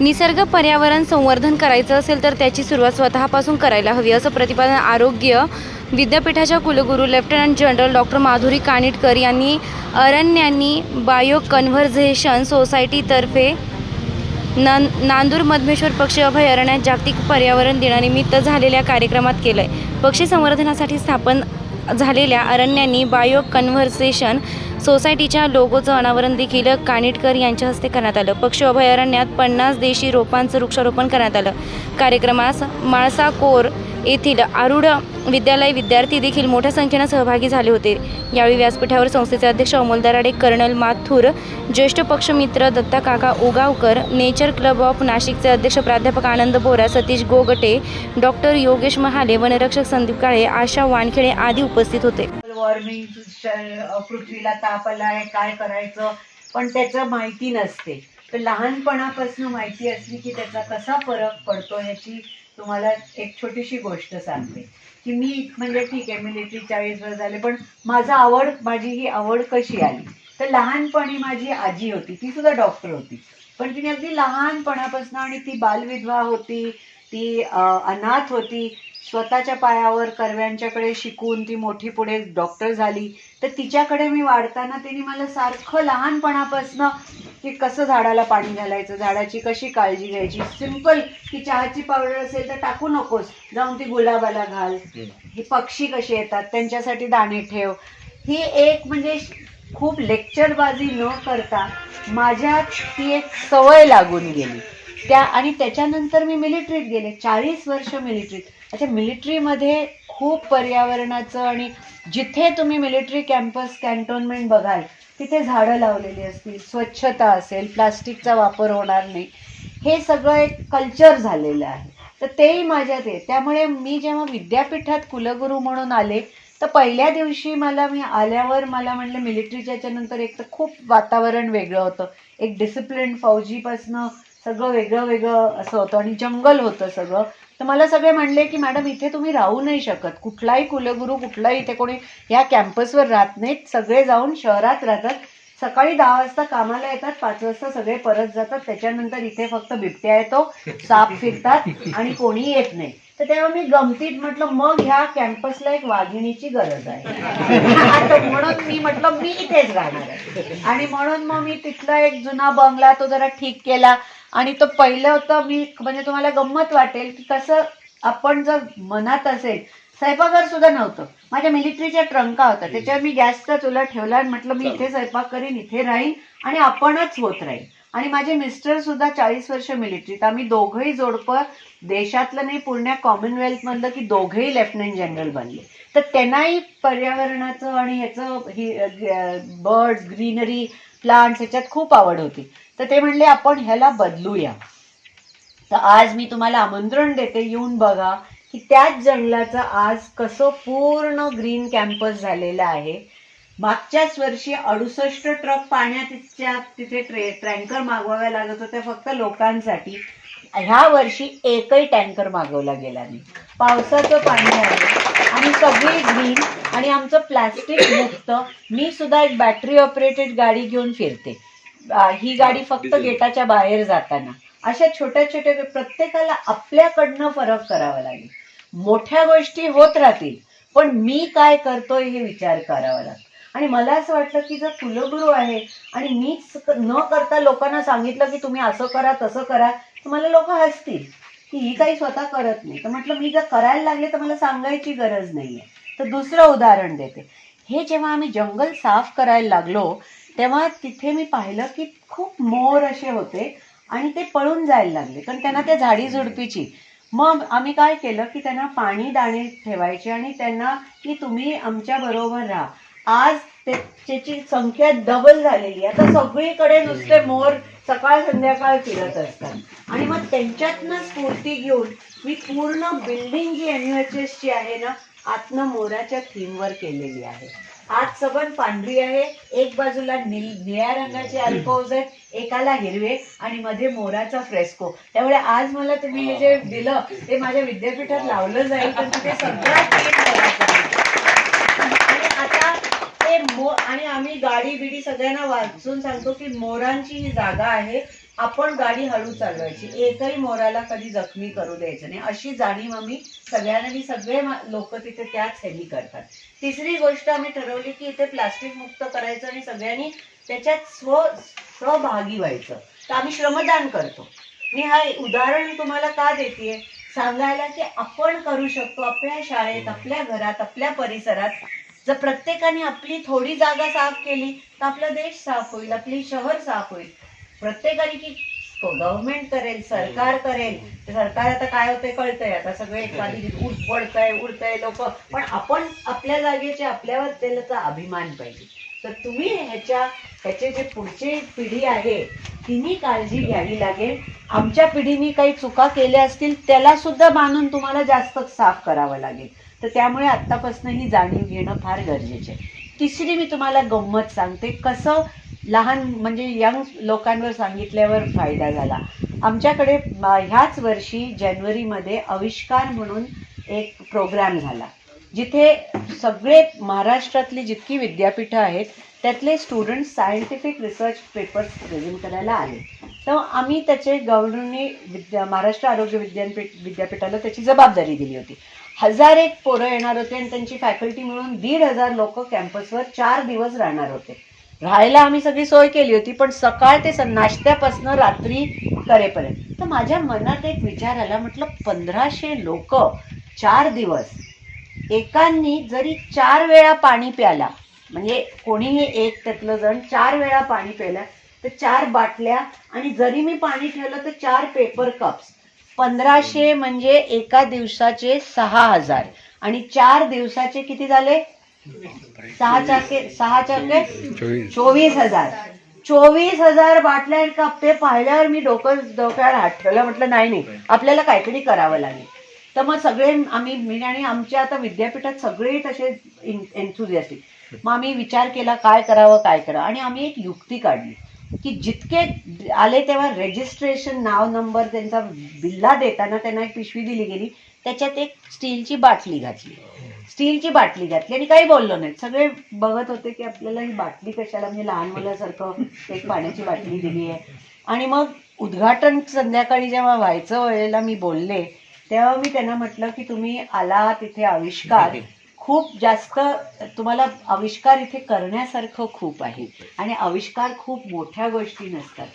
निसर्ग पर्यावरण संवर्धन करायचं असेल तर त्याची सुरुवात स्वतःपासून करायला हवी असं प्रतिपादन आरोग्य विद्यापीठाच्या कुलगुरू lieutenant general doctor Madhuri Kanitkar यांनी अरण्यांनी बायो कन्व्हर्झेशन सोसायटीतर्फे नां नांदूर मधमेश्वर पक्षी अभयारण्यात जागतिक पर्यावरण दिनानिमित्त झालेल्या कार्यक्रमात केलं आहे पक्षी संवर्धनासाठी स्थापन झालेल्या अरण्यांनी बायो कन्व्हर्सेशन सोसायटीच्या लोगोचं अनावरण देखील कानिटकर यांच्या हस्ते करण्यात आलं. पक्षी अभयारण्यात पन्नास देशी रोपांचं वृक्षारोपण करण्यात आलं. कार्यक्रमास माळसा कोर येथील आरुढ विद्यालय विद्यार्थी देखील मोठ्या संख्येनं सहभागी झाले होते. यावेळी व्यासपीठावर संस्थेचे अध्यक्ष अमोल दराडे कर्नल माथुर ज्येष्ठ पक्षमित्र दत्ता काका उगावकर नेचर क्लब ऑफ नाशिकचे अध्यक्ष प्राध्यापक आनंद बोरा सतीश गोगटे डॉक्टर योगेश महाले वनरक्षक संदीप काळे आशा वानखेडे आदी उपस्थित होते. वॉर्मिंग पृथ्वीला ताप आलाय काय करायचं? पण त्याचं माहिती नसते. तर लहानपणापासून माहिती असली की त्याचा कसा फरक पडतो ह्याची तुम्हाला एक छोटीशी गोष्ट सांगते. की मी म्हणजे ठीक आहे मिलिटरी चाळीस वर्ष झाले पण माझा आवड माझी ही आवड कशी आली? तर लहानपणी माझी आजी होती ती सुद्धा डॉक्टर होती. पण तिने अगदी लहानपणापासून आणि ती बालविधवा होती ती अनाथ होती स्वतःच्या पायावर कर्व्यांच्याकडे शिकून ती मोठी पुढे डॉक्टर झाली. तर तिच्याकडे मी वाढताना तिने मला सारखं लहानपणापासनं की कसं झाडाला पाणी घालायचं झाडाची कशी काळजी घ्यायची सिंपल की चहाची पावडर असेल तर टाकू नकोस. जाऊन ती गुलाबाला घाल. हे पक्षी कसे येतात? त्यांच्यासाठी दाणे ठेव. ही एक म्हणजे खूप लेक्चरबाजी न करता माझ्यात ती एक सवय लागून गेली. त्या आणि त्याच्यानंतर मी मिलिटरीत गेले. चाळीस वर्ष मिलिटरीत अच्छा मिलिटरीमध्ये खूप पर्यावरणाचं आणि जिथे तुम्ही मिलिटरी कॅम्पस कॅन्टोनमेंट बघाल तिथे झाडं लावलेली असतील स्वच्छता असेल प्लास्टिकचा वापर होणार नाही. हे सगळं एक कल्चर झालेलं आहे. तर तेही माझ्यात आहे. त्यामुळे मी जेव्हा विद्यापीठात कुलगुरू म्हणून आले तर पहिल्या दिवशी मला मी आल्यावर मला म्हणलं मिलिटरीच्या याच्यानंतर एक तर खूप वातावरण वेगळं होतं. एक डिसिप्लिन फौजीपासनं सगळं वेगळं वेगळं असं होतं आणि जंगल होतं सगळं. तर मला सगळे म्हणले की मॅडम इथे तुम्ही राहू नाही शकत. कुठलाही कुलगुरू कुठलाही इथे कोणी ह्या कॅम्पसवर राहत नाहीत. सगळे जाऊन शहरात राहतात. सकाळी दहा वाजता कामाला येतात. पाच वाजता सगळे परत जातात. त्याच्यानंतर इथे फक्त बिबट्या येतो. साप फिरतात आणि कोणी येत नाही. तर तेव्हा मी गमतीत म्हटलं मग ह्या कॅम्पसला एक वाघिणीची गरज आहे. आता म्हणून मी म्हटलं मी इथेच राहणार आहे. आणि म्हणून मग मी तिथला एक जुना बंगला तो जरा ठीक केला. आणि तो पहिलं होतं मी म्हणजे तुम्हाला गंमत वाटेल की कसं आपण जर मनात असेल स्वयंपाकघर सुद्धा नव्हतं. माझ्या मिलिटरीच्या ट्रंका होत्या. त्याच्यावर मी गॅसचा चुला ठेवला आणि म्हटलं मी इथे स्वयंपाक करीन इथे राहीन आणि आपणच होत राहील आणि माझे मिस्टर सुद्धा चाळीस वर्ष मिलिटरीत आम्ही दोघंही जोडपं. देशातलं नाही पूर्ण कॉमनवेल्थ मधलं की दोघेही लेफ्टनंट जनरल बनले. तर त्यांनाही पर्यावरणाचं आणि ह्याचं ही बर्ड्स ग्रीनरी प्लांट्स ह्याच्यात खूप आवड होती. तर ते म्हणले आपण ह्याला बदलूया. तर आज मी तुम्हाला आमंत्रण देते. येऊन बघा की त्याच जंगलाचं आज कसं पूर्ण ग्रीन कॅम्पस झालेलं आहे. मागच्याच वर्षी अडुसष्ट ट्रक पाण्याच्या तिथे ट्रे टँकर मागवाव्या लागत होत्या फक्त लोकांसाठी. ह्या वर्षी एकही टँकर मागवला गेला नाही. पावसाचं पाणी आहे. आणि सगळी ग्रीन आणि आमचं प्लास्टिक मुक्त. मी सुद्धा एक बॅटरी ऑपरेटेड गाडी घेऊन फिरते. ही गाडी फक्त गेटाच्या बाहेर जाताना. अशा छोट्या छोट्या प्रत्येकाला आपल्याकडनं फरक करावा लागेल. मोठ्या गोष्टी होत राहतील पण मी काय करतोय हे विचार करावा लागतो. आणि मला असं वाटलं की जर कुलगुरू आहे आणि मीच न करता लोकांना सांगितलं की तुम्ही असं करा तसं करा तर मला लोक हसतील. की ही काही स्वतः करत नाही. तर म्हटलं मी जर करायला लागले तर मला सांगायची गरज नाही आहे तर दुसरं उदाहरण देते. हे जेव्हा आम्ही जंगल साफ करायला लागलो तेव्हा तिथे मी पाहिलं की खूप मोर असे होते आणि ते पळून जायला लागले. कारण त्यांना त्या झाडी झुडपीची. मग आम्ही काय केलं की त्यांना पाणी दाणे ठेवायचे आणि त्यांना की तुम्ही आमच्या बरोबर राहा. आज त्याची संख्या डबल झालेली आहे. आता सगळीकडे नुसते मोर सकाळ संध्याकाळ फिरत असतात. आणि मग त्यांच्यातनं स्फूर्ती घेऊन मी पूर्ण बिल्डिंग जी एन ची आहे ना आतनं मोराच्या थीमवर केलेली आहे. आज सबन पांढरी आहे एक बाजूला निल निळ्या रंगाचे अल्कोज आहेत एकाला हिरवे आणि मध्ये मोराचा फ्रेस्को त्यामुळे आज मला तुम्ही हे जे दिलं ते माझ्या विद्यापीठात लावलं जाईल तर तिथे सगळा theme मोराचा आहे. आणि आता आणि आम्ही गाडी बिडी सगळ्यांना वाचून सांगतो की मोरांची ही जागा आहे आपण गाडी हळू चालवायची. एकही मोराला कधी जखमी करू द्यायचं नाही. अशी जाणीव आम्ही सगळ्यांना मी सगळे लोक तिथे त्याच ह्यानी करतात. तिसरी गोष्ट आम्ही ठरवली की इथे प्लास्टिक मुक्त करायचं आणि सगळ्यांनी त्याच्यात स्व सहभागी व्हायचं. तर आम्ही श्रमदान करतो. मी हा उदाहरण तुम्हाला का देते सांगायला की आपण करू शकतो आपल्या शाळेत आपल्या घरात आपल्या परिसरात जर प्रत्येकाने आपली थोडी जागा साफ केली तर आपला देश साफ होईल आपली शहर साफ होईल. प्रत्येकाने की गव्हर्नमेंट करेल सरकार करेल. सरकार आता काय होतंय कळतंय. आता सगळे एखादी उठ पडतंय उडतंय लोक. पण आपण आपल्या जागेचे आपल्यावर त्याचा अभिमान पाहिजे. तर तुम्ही ह्याच्या ह्याचे जे पुढची पिढी आहे तिने काळजी घ्यावी लागेल. आमच्या पिढीने काही चुका केल्या असतील त्याला सुद्धा मानून तुम्हाला जास्त साफ करावं लागेल. तर त्यामुळे आत्तापासून ही जाणीव घेणं फार गरजेचे आहे. तिसरी मी तुम्हाला गंमत सांगते कसं लहान म्हणजे यंग लोकांवर सांगितल्यावर फायदा झाला. आमच्याकडे ह्याच वर्षी जानेवारीमध्ये आविष्कार म्हणून एक प्रोग्राम झाला. जिथे सगळे महाराष्ट्रातली जितकी विद्यापीठं आहेत त्यातले student scientific research papers present करायला आले. तर आम्ही त्याचे गव्हर्नरने विद्या महाराष्ट्र आरोग्य विद्यापीठ विद्यापीठाला त्याची जबाबदारी दिली होती. हजार एक पोरं येणार होते आणि त्यांची फॅकल्टी मिळून दीड हजार लोक कॅम्पसवर चार दिवस राहणार होते. राहायला आम्ही सगळी सोय केली होती पण सकाळ ते स- नाश्त्यापासनं रात्री करेपर्यंत. तर माझ्या मनात एक विचार आला म्हटलं पंधराशे लोक चार दिवस एकांनी जरी चार वेळा पाणी प्याला म्हणजे कोणीही एक त्यातलं जण चार वेळा पाणी प्यायला तर चार बाटल्या आणि जरी मी पाणी ठेवलं तर चार पेपर कप्स पंधराशे म्हणजे एका दिवसाचे सहा हजार. आणि चार दिवसाचे किती झाले? सहा चाके सहा चाके? चोवीस हजार. चोवीस हजार बाटल्या आणि ते पाहिल्यावर मी डोकं डोक्यावर हात ठेवला. म्हटलं नाही नाही. आपल्याला काहीतरी करावं लागेल. तर मग सगळे आम्ही मी आणि आमच्या आता विद्यापीठात सगळे तसे एन्थुझियास्टिक मग आम्ही विचार केला काय करावं काय करावं? आणि आम्ही एक युक्ती काढली. की जितके आले तेव्हा रेजिस्ट्रेशन नाव नंबर त्यांचा बिल्ला देताना त्यांना एक पिशवी दिली गेली. त्याच्यात एक स्टीलची बाटली घातली. स्टीलची बाटली घातली आणि काही बोललो नाही. सगळे बघत होते की आपल्याला ही बाटली कशाला? म्हणजे लहान मुलासारखं एक पाण्याची बाटली दिली आहे. आणि मग उद्घाटन संध्याकाळी जेव्हा व्हायचं वेळेला मी बोलले तेव्हा मी त्यांना म्हटलं की तुम्ही आला तिथे आविष्कार. खूप जास्त तुम्हाला आविष्कार इथे करण्यासारखं खूप आहे. आणि आविष्कार खूप मोठ्या गोष्टी नसतात.